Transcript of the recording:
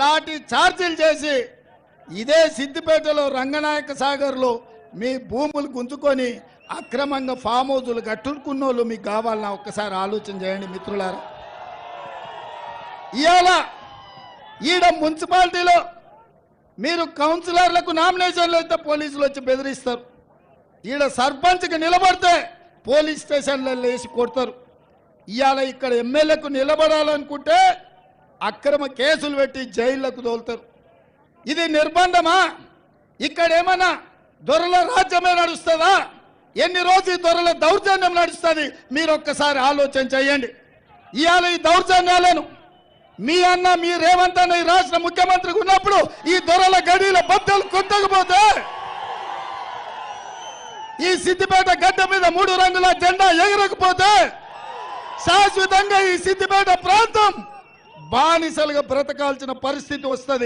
లాఠీ ఛార్జీలు చేసి ఇదే సిద్దిపేటలో రంగనాయక సాగర్లో మీ భూములు గుంజుకొని అక్రమంగా ఫామ్ హౌజులు కట్టుకున్నోళ్ళు మీకు కావాలన్నా ఒక్కసారి ఆలోచన చేయండి మిత్రులారా. ఇవాళ ఈడ మున్సిపాలిటీలో మీరు కౌన్సిలర్లకు నామినేషన్లు అయితే పోలీసులు వచ్చి బెదిరిస్తారు. ఈడ సర్పంచ్కి నిలబడితే పోలీస్ స్టేషన్లలో వేసి కొడతారు. ఇవాళ ఇక్కడ ఎమ్మెల్యేకు నిలబడాలనుకుంటే అక్రమ కేసులు పెట్టి జైళ్ళకు తోలుతారు. ఇది నిర్బంధమా? ఇక్కడ ఏమన్నా దొరల రాజ్యమే నడుస్తుందా? ఎన్ని రోజులు దొరల దౌర్జన్యం నడుస్తుంది? మీరు ఒక్కసారి ఆలోచన చేయండి. ఇవాళ ఈ దౌర్జన్యాలను మీ అన్న మీ రేవంత్ అన్న ఈ రాష్ట్ర ముఖ్యమంత్రికి ఉన్నప్పుడు ఈ దొరల గడిల బద్దలు కొట్టకపోతే ఈ సిద్దిపేట గడ్డ మీద మూడు రంగుల జెండా ఎగరకపోతే శాశ్వతంగా ఈ సిద్దిపేట ప్రాంతం బానిసలుగా బ్రతకాల్సిన పరిస్థితి వస్తుంది.